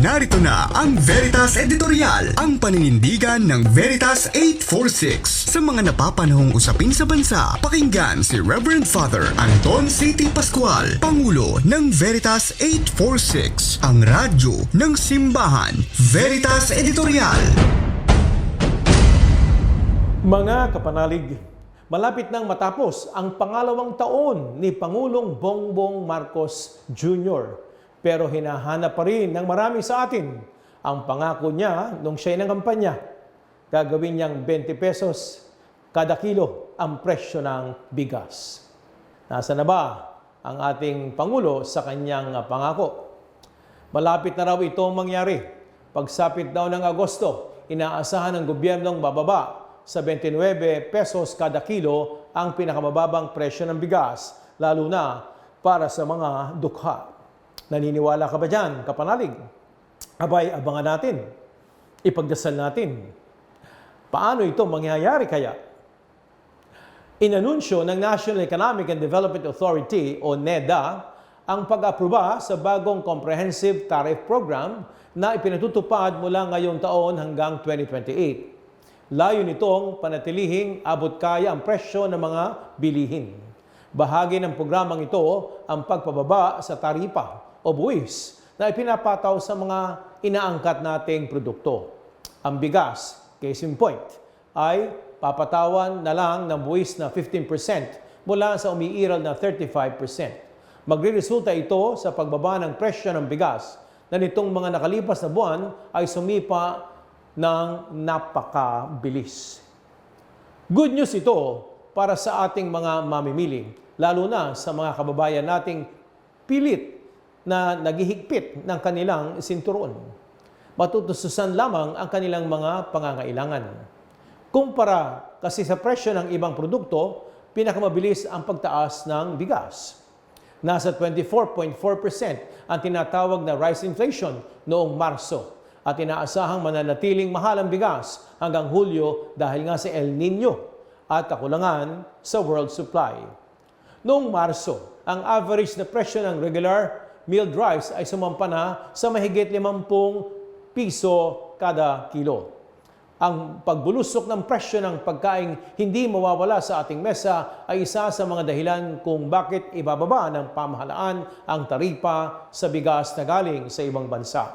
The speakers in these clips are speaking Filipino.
Narito na ang Veritas Editorial, ang paninindigan ng Veritas 846. Sa mga napapanahong usapin sa bansa, pakinggan si Reverend Father Anton C.T. Pascual, Pangulo ng Veritas 846, ang radyo ng simbahan. Veritas Editorial. Mga kapanalig, malapit nang matapos ang pangalawang taon ni Pangulong Bongbong Marcos Jr. Pero hinahanap pa rin ng marami sa atin ang pangako niya nung siya'y ng kampanya. Gagawin niyang 20 pesos kada kilo ang presyo ng bigas. Nasa na ba ang ating Pangulo sa kanyang pangako? Malapit na raw itong mangyari. Pagsapit daw ng Agosto, inaasahan ng gobyernong bababa sa 29 pesos kada kilo ang pinakamababang presyo ng bigas, lalo na para sa mga dukha. Naniniwala ka ba dyan, kapanalig? Abay, abangan natin. Ipagdasal natin. Paano ito mangyayari kaya? Inanunsyo ng National Economic and Development Authority o NEDA ang pag-aproba sa bagong Comprehensive Tariff Program na ipinatutupad mula ngayong taon hanggang 2028. Layo nitong panatilihing abot kaya ang presyo ng mga bilihin. Bahagi ng programang ito ang pagpababa sa taripa o buwis na ipinapataw sa mga inaangkat nating produkto. Ang bigas, case in point, ay papatawan na lang ng buwis na 15% mula sa umiiral na 35%. Magre-resulta ito sa pagbaba ng presyo ng bigas na nitong mga nakalipas na buwan ay sumipa ng napakabilis. Good news ito para sa ating mga mamimili, lalo na sa mga kababayan nating pilit na naghihigpit ng kanilang sinturon. Matutususan lamang ang kanilang mga pangangailangan. Kumpara kasi sa presyo ng ibang produkto, pinakamabilis ang pagtaas ng bigas. Nasa 24.4% ang tinatawag na rice inflation noong Marso at inaasahang mananatiling mahal ang bigas hanggang Hulyo dahil nga sa El Nino at kakulangan sa world supply. Noong Marso, ang average na presyo ng regular milled rice ay sumampa na sa mahigit 50 piso kada kilo. Ang pagbulusok ng presyo ng pagkain hindi mawawala sa ating mesa ay isa sa mga dahilan kung bakit ibababa ng pamahalaan ang taripa sa bigas na galing sa ibang bansa.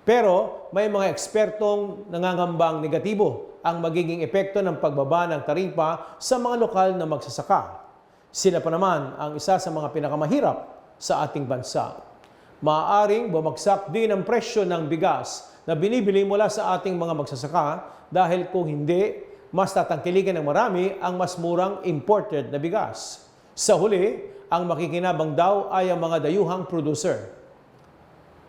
Pero may mga ekspertong nangangambang negatibo ang magiging epekto ng pagbaba ng taripa sa mga lokal na magsasaka. Sila pa naman ang isa sa mga pinakamahirap sa ating bansa. Maaaring bumagsak din ang presyo ng bigas na binibili mula sa ating mga magsasaka dahil kung hindi, mas tatangkilikin ng marami ang mas murang imported na bigas. Sa huli, ang makikinabang daw ay ang mga dayuhang producer.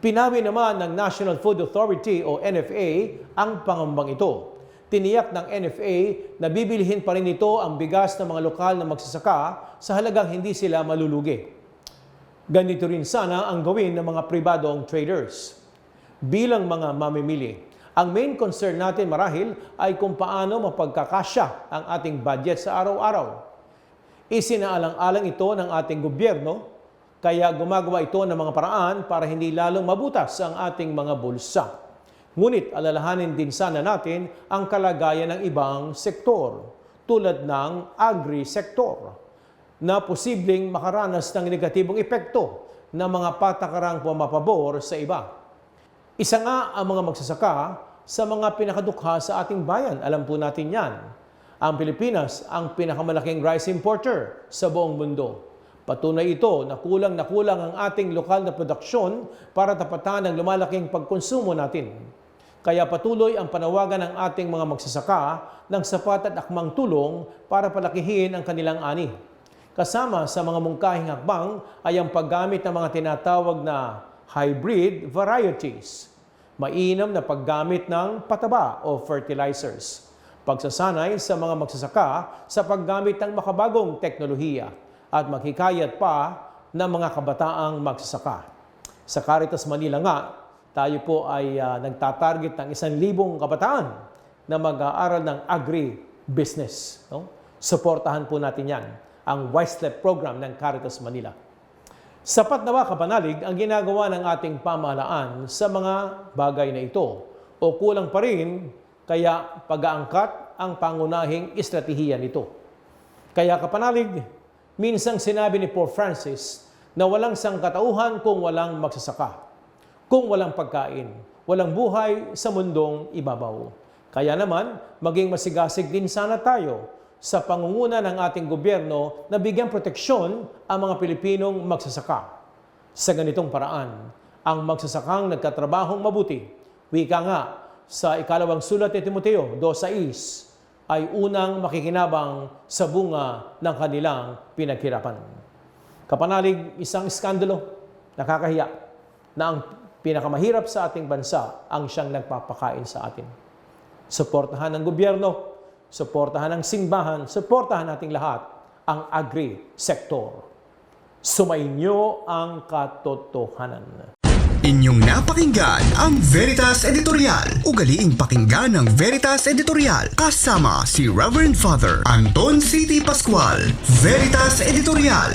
Pinawi naman ng National Food Authority o NFA ang pangambang ito. Tiniyak ng NFA na bibilihin pa rin ito ang bigas ng mga lokal na magsasaka sa halagang hindi sila malulugi. Ganito rin sana ang gawin ng mga pribadong traders. Bilang mga mamimili, ang main concern natin marahil ay kung paano mapagkakasya ang ating budget sa araw-araw. Isinaalang-alang ito ng ating gobyerno, kaya gumagawa ito ng mga paraan para hindi lalong mabutas ang ating mga bulsa. Ngunit alalahanin din sana natin ang kalagayan ng ibang sektor, tulad ng agri-sektor, na posibleng makaranas ng negatibong epekto ng mga patakarang pumapabor sa iba. Isa nga ang mga magsasaka sa mga pinakadukha sa ating bayan. Alam po natin yan. Ang Pilipinas ang pinakamalaking rice importer sa buong mundo. Patunay ito na kulang na kulang ang ating lokal na produksyon para tapatan ang lumalaking pagkonsumo natin. Kaya patuloy ang panawagan ng ating mga magsasaka ng sapat at akmang tulong para palakihin ang kanilang ani. Kasama sa mga mungkahing hakbang ay ang paggamit ng mga tinatawag na hybrid varieties. Mainam na paggamit ng pataba o fertilizers. Pagsasanay sa mga magsasaka sa paggamit ng makabagong teknolohiya at maghikayat pa ng mga kabataang magsasaka. Sa Caritas Manila nga, tayo po ay uh, nagtatarget ng isang libong kabataan na mag-aaral ng agri-business. No? Suportahan po natin yan, ang YSLEP program ng Caritas Manila. Sapat na ba kapanalig ang ginagawa ng ating pamahalaan sa mga bagay na ito? O kulang pa rin kaya pag-aangkat ang pangunahing estratehiya nito? Kaya kapanalig, minsang sinabi ni Pope Francis na walang sangkatauhan kung walang magsasaka, kung walang pagkain, walang buhay sa mundong ibabaw. Kaya naman, maging masigasig din sana tayo sa pangunguna ng ating gobyerno na bigyan proteksyon ang mga Pilipinong magsasaka. Sa ganitong paraan, ang magsasakang nagkatrabahong mabuti, wika nga sa ikalawang sulat ni Timoteo 2.6, ay unang makikinabang sa bunga ng kanilang pinaghirapan. Kapanalig, isang iskandalo, nakakahiya, na ang pinakamahirap sa ating bansa ang siyang nagpapakain sa atin. Suportahan ng gobyerno, suportahan ng simbahan, suportahan nating lahat ang agri-sector. Sumainyo ang katotohanan. Inyong napakinggan ang Veritas Editorial. Ugaliing pakinggan ng Veritas Editorial kasama si Reverend Father Anton C.T. Pascual. Veritas Editorial.